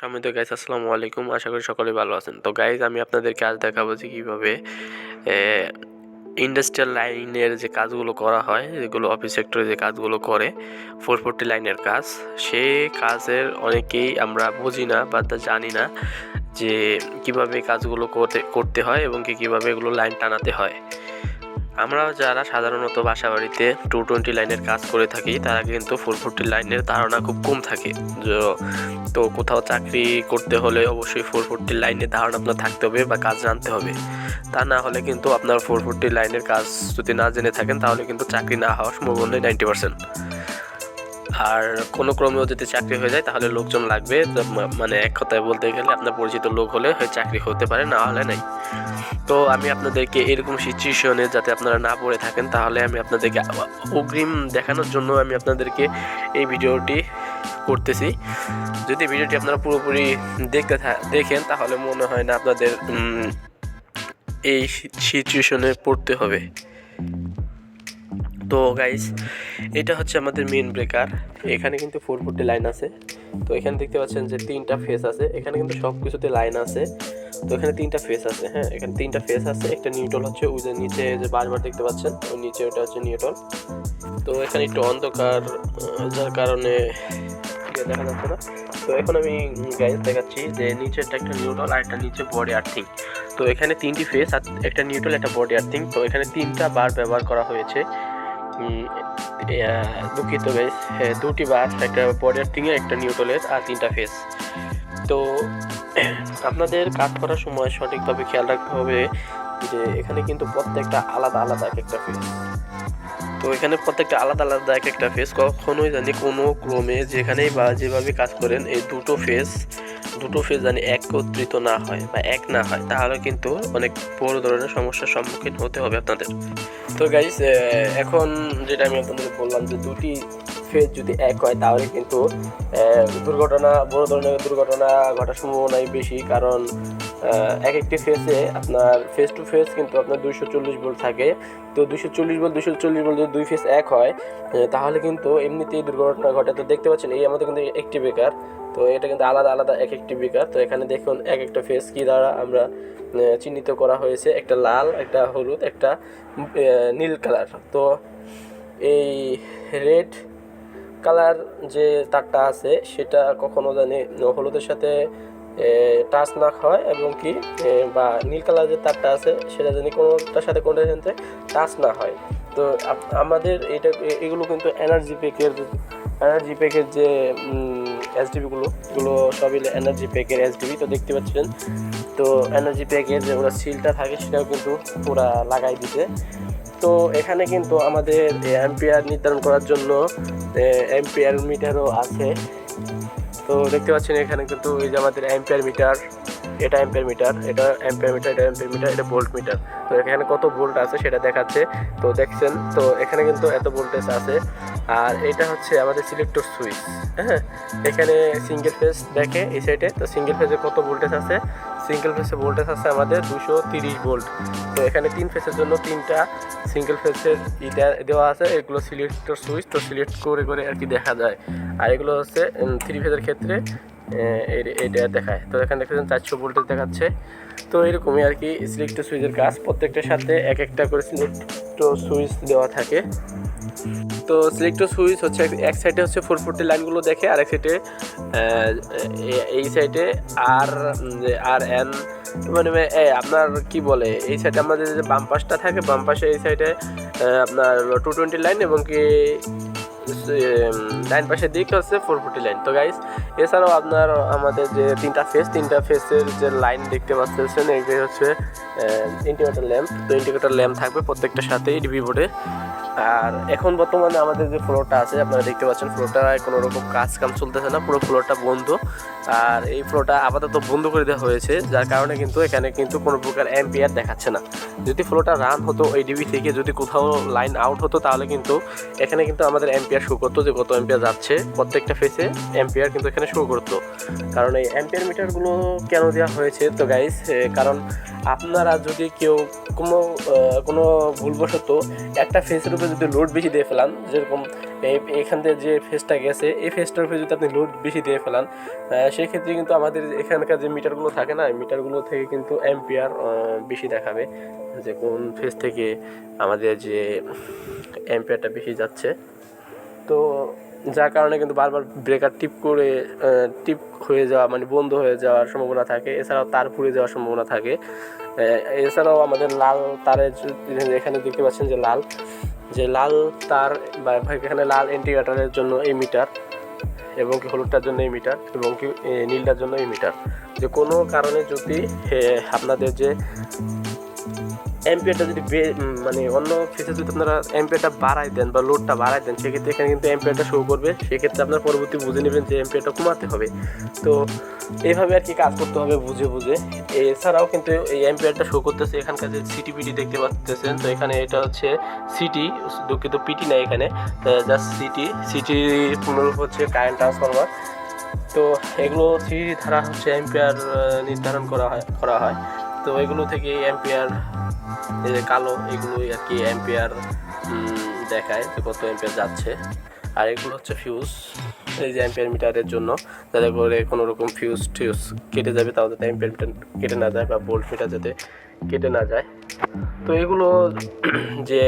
সম্মিত guys আসসালামু আলাইকুম। আশা করি সকলে ভালো আছেন। তো গাইজ আমি আপনাদেরকে আজ দেখাবো যে কীভাবে ইন্ডাস্ট্রিয়াল লাইনের যে কাজগুলো করা হয়, যেগুলো অফিস সেক্টরে যে কাজগুলো করে ফোর ফোরটি লাইনের কাজ, সে কাজের অনেকেই আমরা বুঝি না বা জানি না যে কীভাবে কাজগুলো করতে করতে হয় এবং কি কীভাবে এগুলো লাইন টানাতে হয়। আমরা যারা সাধারণত বাসা বাড়িতে টু টোয়েন্টি লাইনের কাজ করে থাকি, তারা কিন্তু ফোর ফোরটি লাইনের ধারণা খুব কম থাকে। তো কোথাও চাকরি করতে হলে অবশ্যই ফোর ফোরটি লাইনের ধারণা আপনার থাকতে হবে বা কাজ জানতে হবে। তা না হলে কিন্তু আপনার ফোর ফোরটি লাইনের কাজ যদি না জেনে থাকেন, তাহলে কিন্তু চাকরি না হওয়ার সম্ভাবনা নাইনটি পার্সেন্ট আর কোনো ক্রমেও যদি চাকরি হয়ে যায়, তাহলে লোকজন লাগবে। মানে এক কথায় বলতে গেলে, আপনার পরিচিত লোক হলে চাকরি হতে পারে, না হলে নাই। তো আমি আপনাদেরকে এরকম সিচুয়েশনে যাতে আপনারা না পড়ে থাকেন, তাহলে আমি আপনাদেরকে অগ্রিম দেখানোর জন্য আমি আপনাদেরকে এই ভিডিওটি করতেছি। যদি ভিডিওটি আপনারা পুরোপুরি দেখতে দেখেন, তাহলে মনে হয় না আপনাদের এই সিচুয়েশনে পড়তে হবে। তো গাইস এটা হচ্ছে আমাদের মেন ব্রেকার এখানে কিন্তু ফোর ফুটি লাইন আছে। তো এখানে দেখতে পাচ্ছেন যে তিনটা ফেস আছে। এখানে কিন্তু সব কিছুতে লাইন আছে। তো এখানে তিনটা ফেস আছে হ্যাঁ? এখানে তিনটা ফেস আছে। একটা নিউট্রল হচ্ছে, ওই যে নিচে যে বারবার দেখতে পাচ্ছেন, ওই নিচে ওটা হচ্ছে নিউট্রল তো এখানে একটু অন্ধকার যার কারণে ইয়ে দেখা যাচ্ছে না। তো এখন আমি গাইজ দেখাচ্ছি যে নিচেরটা একটা নিউট্রল আর একটা নিচে বডি আর্থিং তো এখানে তিনটি ফেস আর একটা নিউট্রল একটা বডি আর্থিং তো এখানে তিনটা বার ব্যবহার করা হয়েছে। দুঃখিত গাইজ দুটি বার একটা বডি আর্থিংয়ের একটা নিউট্রলের আর তিনটা ফেস তো, আপনাদের কাজ করার সময় সঠিকভাবে খেয়াল রাখতে হবে যে, এখানে কিন্তু প্রত্যেকটা আলাদা আলাদা এক একটা ফেস তো এখানে প্রত্যেকটা আলাদা আলাদা এক একটা ফেস কখনোই জানি কোনো ক্রমে যেখানেই বা যেভাবে কাজ করেন, এই দুটো ফেস দুটো ফেজ জানি একত্রিত না হয় বা এক না হয়, তাহলে কিন্তু অনেক বড় ধরনের সমস্যার সম্মুখীন হতে হবে আপনাদের। তো গাইজ এখন যেটা আমি আপনাদের বললাম যে দুটি ফেজ যদি এক হয়, তাহলে কিন্তু দুর্ঘটনা, বড় ধরনের দুর্ঘটনা ঘটার সম্ভাবনাই বেশি। কারণ এক একটি ফেসে আপনার ফেস টু ফেস কিন্তু আপনার দুইশো চল্লিশ ভোল্ট থাকে। তো দুইশো চল্লিশ ভোল্ট দুইশো চল্লিশ ভোল্ট যদি দুই ফেস এক হয় তাহলে কিন্তু এমনিতেই দুর্ঘটনা ঘটে। তো দেখতে পাচ্ছেন, এই আমাদের কিন্তু একটি বেকার। তো এটা কিন্তু আলাদা আলাদা এক একটি বেকার। তো এখানে দেখুন এক একটা ফেস কি দ্বারা আমরা চিহ্নিত করা হয়েছে। একটা লাল, একটা হলুদ, একটা নীল কালার তো এই রেড কালার যে তারটা আছে, সেটা কখনো জানি হলুদের সাথে টাচ না হয় এবং কি বা নীল কালার যে তারটা আছে, সেটা জানি কোনোটার সাথে কোনোটার সাথে টাচ না হয়। তো আমাদের এটা এগুলো কিন্তু এনার্জি প্যাকের এনার্জি প্যাকের যে এসডিবিগুলো এগুলো সবই এনার্জি প্যাকের এসডিবি তো দেখতে পাচ্ছেন? তো এনার্জি প্যাকের যে ওরা সিলটা থাকে, সেটাও কিন্তু ওরা লাগাই দিতে তো এখানে কিন্তু আমাদের অ্যাম্পিয়ার নির্ধারণ করার জন্য অ্যাম্পিয়ার মিটারও আছে। তো দেখতে পাচ্ছেন এখানে কিন্তু এই যে আমাদের অ্যাম্পিয়ার মিটার এটা অ্যাম্পিয়ার মিটার এটা অ্যাম্পিয়ার মিটার এটা অ্যাম্পিয়ার মিটার এটা ভোল্ট মিটার তো এখানে কত ভোল্ট আছে সেটা দেখাচ্ছে। তো দেখছেন, তো এখানে কিন্তু এত ভোল্টেজ আছে। আর এটা হচ্ছে আমাদের সিলেক্টর সুইচ হ্যাঁ? এখানে সিঙ্গেল ফেজ দেখে এই সাইডে তো সিঙ্গেল ফেজে কত ভোল্টেজ আছে? সিঙ্গেল ফেজে ভোল্টেজ আছে আমাদের দুশো তিরিশ ভোল্ট তো এখানে তিন ফেজের জন্য তিনটা সিঙ্গেল ফেজের দেওয়া আছে। এগুলো সিলেক্টর সুইচ তো সিলেক্ট করে করে আর কি দেখা যায়। আর এগুলো হচ্ছে থ্রি ফেজের ক্ষেত্রে এইটা দেখায়। তো এখানে দেখতেছেন চারশো ভোল্টেজ দেখাচ্ছে। তো এরকমই আর কি সিলেক্টর সুইচের কাজ। প্রত্যেকটার সাথে এক একটা করে সিলেক্টর সুইচ দেওয়া থাকে। তো সিলেক্টর সুইচ হচ্ছে এক- সাইডে হচ্ছে ফোর ফোরটি লাইনগুলো দেখে আর এক সাইডে এই সাইডে আর আর এন মানে এ, আপনার কি বলে এই সাইডে আমাদের যে বাম পাশটা থাকে বাম পাশে এই সাইডে আপনার টু টোয়েন্টি লাইন এবং কি ডাইন পাশের দিক হচ্ছে ফোর ফোর্টি লাইন তো গাইস এছাড়াও আপনার আমাদের যে তিনটা ফেস তিনটা ফেসের যে লাইন দেখতে পাচ্ছেন এইগুলো হচ্ছে ইন্ডিকেটর ল্যাম্প তো ইন্ডিকেটর ল্যাম্প থাকবে প্রত্যেকটার সাথেই ডিবি বোর্ডে আর এখন বর্তমানে আমাদের যে ফ্লোরটা আছে, আপনারা দেখতে পাচ্ছেন ফ্লোরটায় কোনো রকম কাজ কাম চলতেছে না, পুরো ফ্লোরটা বন্ধ। আর এই ফ্লোরটা আপাতত বন্ধ করে দেওয়া হয়েছে, যার কারণে কিন্তু এখানে কিন্তু কোনো প্রকার এম্পিয়ার দেখাচ্ছে না। যদি ফ্লোরটা রান হতো ওই ডিবি থেকে, যদি কোথাও লাইন আউট হতো, তাহলে কিন্তু এখানে কিন্তু আমাদের এম্পিয়ার শো করতো যে কত এম্পিয়ার যাচ্ছে। প্রত্যেকটা ফেসে এম্পিয়ার কিন্তু এখানে শো করতো। কারণ এই এম্পিয়ার মিটারগুলো কেন দেওয়া হয়েছে? তো গাইস কারণ আপনারা যদি কেউ কোনো কোনো ভুলবশত একটা ফেসের উপরে যদি লোড বেশি দিয়ে ফেলান যেরকম এখান থেকে যে ফেসটা গেছে এই ফেসটার উপরে যদি আপনি লোড বেশি দিয়ে ফেলান আহ, সেই ক্ষেত্রে কিন্তু আমাদের এখানকার যে মিটারগুলো থাকে না মিটারগুলো থেকে কিন্তু অ্যাম্পিয়ার বেশি দেখাবে। যে কোন ফেস থেকে আমাদের যে অ্যাম্পিয়ারটা বেশি যাচ্ছে। তো যার কারণে কিন্তু বারবার ব্রেকার টিপ করে টিপ হয়ে যাওয়া মানে বন্ধ হয়ে যাওয়ার সম্ভাবনা থাকে। এছাড়াও তার পুড়ে যাওয়ার সম্ভাবনা থাকে। এছাড়াও আমাদের লাল তারের এখানে দেখতে পাচ্ছেন যে লাল। যে লাল তার, বা এখানে লাল ইন্ডিকেটারের জন্য এই মিটার এবং কি হলুদটার জন্য এই মিটার এবং কি নীলটার জন্য এই মিটার। যে কোনো কারণে যদি আপনাদের যে এমপিয়ারটা যদি মানে অন্য ফেসে যদি আপনারা এমপিয়ারটা বাড়াই দেন বা লোডটা বাড়াই দেন, সেক্ষেত্রে এখানে কিন্তু এমপিয়ারটা শো করবে। সেক্ষেত্রে আপনার পরবর্তী বুঝে নেবেন যে এমপিয়ারটা কমাতে হবে। তো এইভাবে আর কি কাজ করতে হবে বুঝে বুঝে। এছাড়াও কিন্তু এই এমপিয়ারটা শো করতেছে এখানকার যে সিটি পিটি দেখতে পাচ্ছেন তো এখানে এটা হচ্ছে সিটি দুঃখিত পিটি না এখানে। জাস্ট সিটি সিটি পুনরূপ হচ্ছে কারেন্ট ট্রান্সফরমার তো এগুলো থ্রি ধারা হচ্ছে অ্যাম্পিয়ার নির্ধারণ করা হয় করা হয়। তো এগুলো থেকে অ্যাম্পিয়ার এই যে কালো এগুলোই আর কি অ্যাম্পিয়ার দেখায় যে কত অ্যাম্পিয়ার যাচ্ছে। আর এগুলো হচ্ছে ফিউজ এই যে অ্যাম্পিয়ার মিটারের জন্য। যাতে করে কোনো রকম ফিউজ টিউজ কেটে যাবে, তাও যাতে অ্যাম্পিয়ার মিটার কেটে না যায় বা বোল্ট মিটার যাতে কেটে না যায়। তো এগুলো যে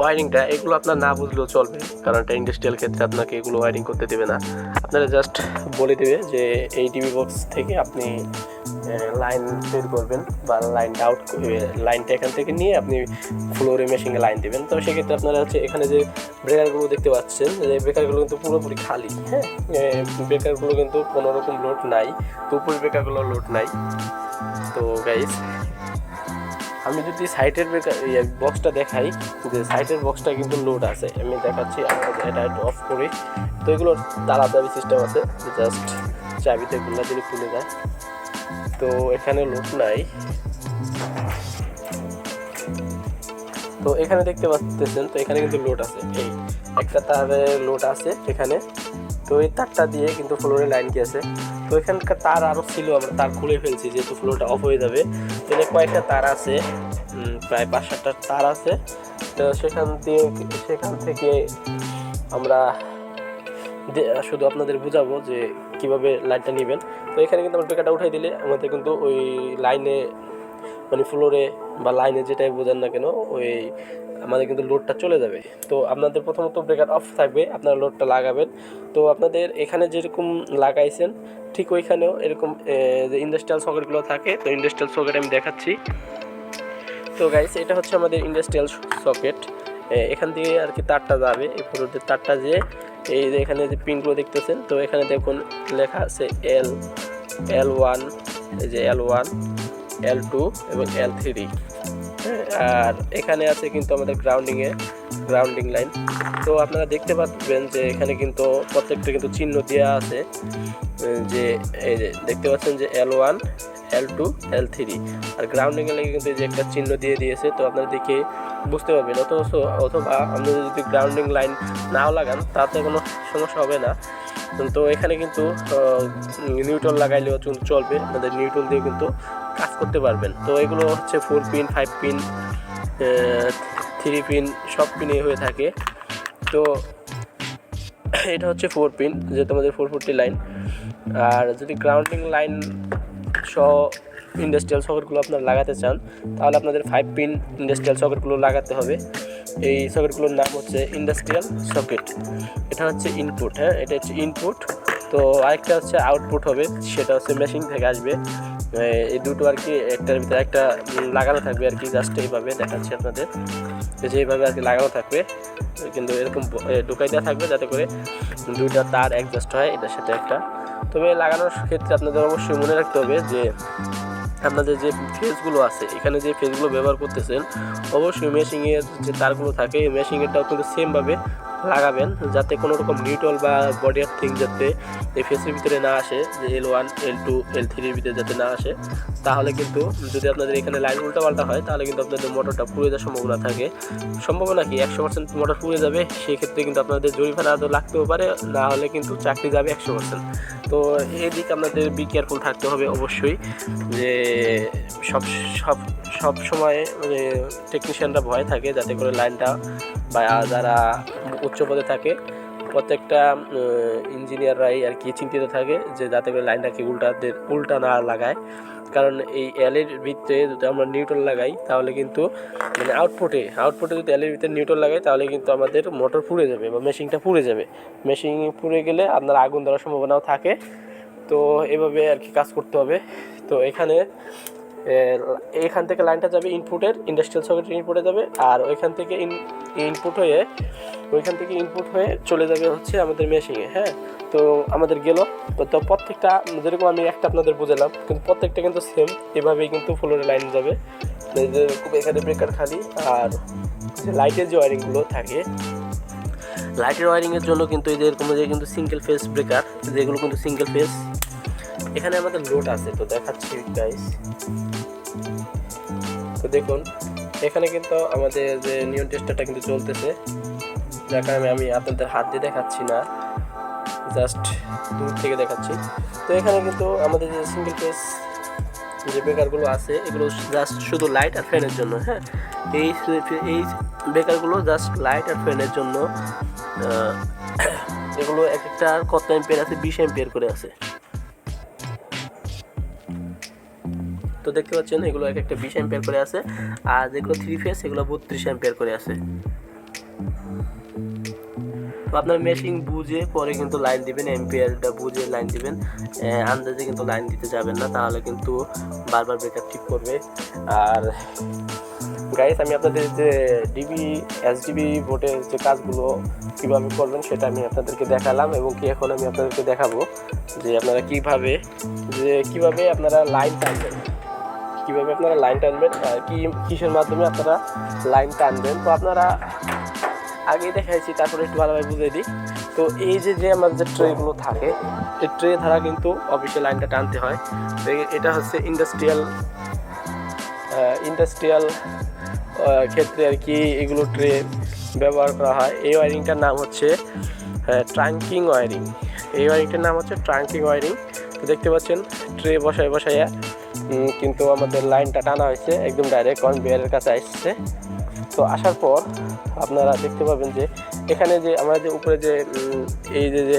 ওয়ারিংটা এগুলো আপনার না বুঝলেও চলবে। কারণ এটা ইন্ডাস্ট্রিয়াল ক্ষেত্রে আপনাকে এগুলো ওয়ারিং করতে দেবে না। আপনারা জাস্ট বলে দেবে যে, এই টিভি বক্স থেকে আপনি লাইন বের করবেন বা লাইনটা আউট লাইনটা এখান থেকে নিয়ে আপনি ফ্লোরে মেশিনে লাইন দেবেন। তো সেক্ষেত্রে আপনারা হচ্ছে এখানে যে ব্রেকারগুলো দেখতে পাচ্ছেন যে ব্রেকারগুলো কিন্তু পুরোপুরি খালি হ্যাঁ? ব্রেকারগুলো কিন্তু কোনো রকম লোড নাই, তো উপরে ব্রেকারগুলো লোড নাই। তো গাইস আমি যদি সাইটের বক্সটা দেখাই, যে সাইটের বক্সটা কিন্তু লোড আছে। আমি দেখাচ্ছি এটা অফ করি। তো এগুলোর তালা চাবি সিস্টেম আছে জাস্ট চাবিতে গুলা দিলে খুলে যায়। তো এখানে লোড নাই। তো এখানে দেখতে পাচ্ছেন তো এখানে কিন্তু লোড আছে। এই একটা তারে লোড আছে এখানে। তো এই তারটা দিয়ে কিন্তু ফ্লোরে লাইন গিয়েছে তো এখানকার তার আরও ছিল, আমরা তার খুলে ফেলছি, যেহেতু ফ্লোরটা অফ হয়ে যাবে। এখানে কয়েকটা তার আছে প্রায় পাঁচ সাতটা তার আছে। তো সেখান দিয়ে সেখান থেকে আমরা শুধু আপনাদের বুঝাবো যে কীভাবে লাইনটা নেবেন। তো এখানে কিন্তু আমরা বেকারটা উঠাই দিলে, আমাদের কিন্তু ওই লাইনে মানে ফ্লোরে বা লাইনে যেটাই বোঝান না কেন, ওই আমাদের কিন্তু লোডটা চলে যাবে। তো আপনাদের প্রথমত ব্রেকার অফ থাকবে, আপনারা লোডটা লাগাবেন। তো আপনাদের এখানে যেরকম লাগাইছেন, ঠিক ওইখানেও এরকম যে ইন্ডাস্ট্রিয়াল সকেটগুলো থাকে, তো ইন্ডাস্ট্রিয়াল সকেট আমি দেখাচ্ছি। তো গাইস এটা হচ্ছে আমাদের ইন্ডাস্ট্রিয়াল সকেট এখান দিয়ে আর কি তারটা যাবে, এই ফটোতে তারটা যে, এই যে এখানে যে পিনগুলো দেখতেছেন, তো এখানে দেখুন লেখা আছে এল এল ওয়ান এই যে এল ওয়ান এল টু এবং এল থ্রি আর এখানে আছে কিন্তু আমাদের গ্রাউন্ডিংয়ে গ্রাউন্ডিং লাইন তো আপনারা দেখতে পাচ্ছেন যে এখানে কিন্তু প্রত্যেকটা কিন্তু চিহ্ন দেওয়া আছে যে এই যে দেখতে পাচ্ছেন যে L one L two L three আর গ্রাউন্ডিংয়ে লেগে কিন্তু যে একটা চিহ্ন দিয়ে দিয়েছে, তো আপনারা দেখে বুঝতে পারবেন। অথচ অথবা আপনারা যদি গ্রাউন্ডিং লাইন নাও লাগান, তাতে কোনো সমস্যা হবে না। তো এখানে কিন্তু নিউট্রল লাগাইলেও চলবে আপনাদের নিউট্রল দিয়ে কিন্তু কাজ করতে পারবেন। তো এগুলো হচ্ছে four pin five pin three pin সব পিনে হয়ে থাকে। তো এটা হচ্ছে ফোর পিন যে তোমাদের ফোর ফোরটি লাইন আর যদি গ্রাউন্ডিং লাইন সহ ইন্ডাস্ট্রিয়াল সকেটগুলো আপনারা লাগাতে চান, তাহলে আপনাদের ফাইভ পিন ইন্ডাস্ট্রিয়াল সকেটগুলো লাগাতে হবে। এই সকেটগুলোর নাম হচ্ছে ইন্ডাস্ট্রিয়াল সকেট এটা হচ্ছে ইনপুট হ্যাঁ? এটা হচ্ছে ইনপুট তো আরেকটা হচ্ছে আউটপুট হবে, সেটা হচ্ছে মেশিন থেকে আসবে। এই- দুটো আর কি, একটার ভিতরে একটা লাগানো থাকবে আর কি জাস্ট এইভাবে দেখাচ্ছি আপনাদের। এই যে এইভাবে আর কি লাগানো থাকবে, কিন্তু এরকম ঢুকাই দেওয়া থাকবে যাতে করে দুইটা তার অ্যাডজাস্ট হয়, এটার সাথে একটা। তবে লাগানোর ক্ষেত্রে আপনাদের অবশ্যই মনে রাখতে হবে যে আপনাদের যে ফেজগুলো আছে, এখানে যে ফেজগুলো ব্যবহার করতেছেন, অবশ্যই মেশিংয়ের যে তারগুলো থাকে, এই মেশিংয়েরটাও কিন্তু সেমভাবে লাগাবেন, যাতে কোনো রকম নিউটল বা বডি থিং যাতে এই ফেসের ভিতরে না আসে, যে এল ওয়ান এল টু এল থ্রির ভিতরে যাতে না আসে। তাহলে কিন্তু যদি আপনাদের এখানে লাইন উল্টাপাল্টা হয়, তাহলে কিন্তু আপনাদের মোটরটা পুড়ে যাওয়ার সম্ভাবনা থাকে। সম্ভাবনা কি? একশো পার্সেন্ট মোটর পুড়ে যাবে, সেই ক্ষেত্রে কিন্তু আপনাদের জরিমানা তো লাগতেও পারে, না হলে কিন্তু চাকরি যাবে একশো পার্সেন্ট তো এদিক আপনাদের বি কেয়ারফুল থাকতে হবে অবশ্যই, যে সব সব সব সময় মানে টেকনিশিয়ানরা ভয় থাকে যাতে করে লাইনটা বা যারা উচ্চ পদে থাকে, প্রত্যেকটা ইঞ্জিনিয়াররাই আর কি চিন্তিত থাকে যে যাতে করে লাইনটাকে উল্টা উল্টা না লাগায়। কারণ এই এলের ভিতরে যদি আমরা নিউটন লাগাই, তাহলে কিন্তু মানে আউটপুটে আউটপুটে যদি এলের ভিতরে নিউটন লাগাই, তাহলে কিন্তু আমাদের মোটর পুড়ে যাবে বা মেশিনটা পুড়ে যাবে। মেশিন পুড়ে গেলে আপনার আগুন ধরার সম্ভাবনাও থাকে। তো এভাবে আর কি কাজ করতে হবে। তো এখানে এখান থেকে লাইনটা যাবে ইনপুটের ইন্ডাস্ট্রিয়াল সকেটের ইনপুটে যাবে, আর ওইখান থেকে ইনপুট হয়ে, ওইখান থেকে ইনপুট হয়ে চলে যাবে হচ্ছে আমাদের মেশিনে হ্যাঁ? তো আমাদের গেল, তো প্রত্যেকটা, যেরকম আমি একটা আপনাদের বুঝালাম, কিন্তু প্রত্যেকটা কিন্তু সেম এভাবেই কিন্তু ফ্লোরে লাইন যাবে। এই খুব এখানে ব্রেকার খালি, আর লাইটের যে ওয়ারিংগুলো থাকে লাইটের ওয়ারিংয়ের জন্য কিন্তু এই যে এরকম যে কিন্তু সিঙ্গেল ফেস ব্রেকার যেগুলো কিন্তু সিঙ্গেল ফেস এখানে আমাদের লোড আছে, তো দেখাচ্ছি গাইস দেখুন, এখানে কিন্তু আমাদের যে নিয়ন টেস্টারটা কিন্তু চলতেছে। যার কারণে আমি আপনাদের হাত দিয়ে দেখাচ্ছি না, জাস্ট দূর থেকে দেখাচ্ছি। তো এখানে কিন্তু আমাদের যে সিঙ্গেল ফেস যে বেকারগুলো আছে, এগুলো জাস্ট শুধু লাইট আর ফ্যানের জন্য হ্যাঁ? এই এই বেকারগুলো জাস্ট লাইট আর ফ্যানের জন্য এগুলো এক একটা কত এম্পিয়ার আছে? বিশ এম্পিয়ার করে আছে। তো দেখতে পাচ্ছেন, এগুলো এক একটা বিশ অ্যাম্পিয়ার করে আছে, আর যেগুলো থ্রি ফেস সেগুলো বত্রিশ অ্যাম্পিয়ার করে আছে। তো আপনার মেশিন বুঝে পরে কিন্তু লাইন দিবেন এম্পিয়ারটা বুঝে লাইন দিবেন। আন্দাজে কিন্তু লাইন দিতে যাবেন না, তাহলে কিন্তু বারবার ব্রেকআপ ঠিক করবে। আর গাইস আমি আপনাদের যে ডিবি এসডিবি বোর্ডের যে কাজগুলো কীভাবে করবেন সেটা আমি আপনাদেরকে দেখালাম, এবং কি এখন আমি আপনাদেরকে দেখাবো যে আপনারা কীভাবে, যে কীভাবে আপনারা লাইন টানবেন কীভাবে আপনারা লাইন টানবেন কি কিসের মাধ্যমে আপনারা লাইন টানবেন। তো আপনারা আগেই দেখাইছি, তারপরে একটু ভালোভাবে বুঝিয়ে দিই। তো এই যে যে আমার যে ট্রেগুলো থাকে, এই ট্রে দ্বারা কিন্তু অফিসে লাইনটা টানতে হয়। এটা হচ্ছে ইন্ডাস্ট্রিয়াল ইন্ডাস্ট্রিয়াল ক্ষেত্রে আর কি এগুলো ট্রে ব্যবহার করা হয়। এই ওয়ারিংটার নাম হচ্ছে ট্রাঙ্কিং ওয়ারিং এই ওয়ারিংটার নাম হচ্ছে ট্রাঙ্কিং ওয়ারিং তো দেখতে পাচ্ছেন ট্রে বসায় বসাইয়া কিন্তু আমাদের লাইনটা টানা হয়েছে, একদম ডাইরেক্ট কনভেয়ারের কাছে আসছে। তো আসার পর আপনারা দেখতে পাবেন যে এখানে যে আমরা যে উপরে যে এই যে যে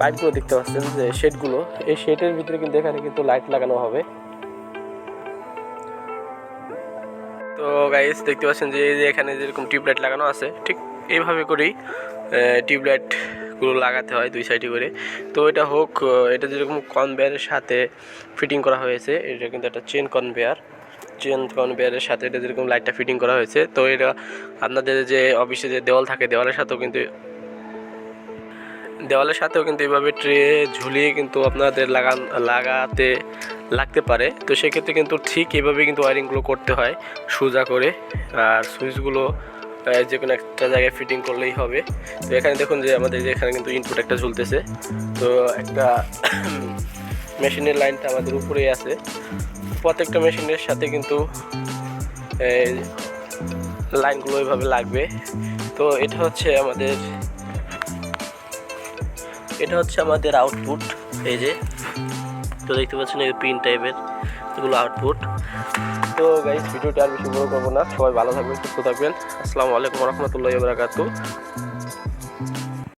পাইপগুলো দেখতে পাচ্ছেন, যে শেডগুলো এই শেডের ভিতরে কিন্তু এখানে কিন্তু লাইট লাগানো হবে। তো গাইস দেখতে পাচ্ছেন যে এই যে এখানে যেরকম টিউবলাইট লাগানো আছে, ঠিক এইভাবে করেই টিউবলাইটগুলো লাগাতে হয় দুই সাইডে করে। তো এটা হোক এটা যেরকম কনভেয়ারের সাথে ফিটিং করা হয়েছে, এটা কিন্তু একটা চেন কনভেয়ার চেন কনভেয়ারের সাথে এটা যেরকম লাইটটা ফিটিং করা হয়েছে, তো এটা আপনাদের যে অফিসে যে দেওয়াল থাকে, দেওয়ালের সাথেও কিন্তু দেওয়ালের সাথেও কিন্তু এভাবে ট্রে ঝুলিয়ে কিন্তু আপনাদের লাগান, লাগাতে, লাগতে পারে। তো সেক্ষেত্রে কিন্তু ঠিক এভাবে কিন্তু ওয়ারিংগুলো করতে হয়, সোজা করে। আর সুইচগুলো যে কোনো একটা জায়গায় ফিটিং করলেই হবে। তো এখানে দেখুন যে আমাদের যে এখানে কিন্তু ইনপুট একটা ঝুলতেছে। তো একটা মেশিনের লাইনটা আমাদের উপরেই আছে। প্রত্যেকটা মেশিনের সাথে কিন্তু লাইনগুলো এভাবে লাগবে। তো এটা হচ্ছে আমাদের, এটা হচ্ছে আমাদের আউটপুট এই যে। তো দেখতে পাচ্ছেন এই পিন টাইপের এগুলো আউটপুট তো গাইস ভিডিওটি আর বেশি বড় করব না। সবাই ভালো থাকবেন, সুস্থ থাকবেন। আসসালামু আলাইকুম রহমতুল্লাহ বারাকাতু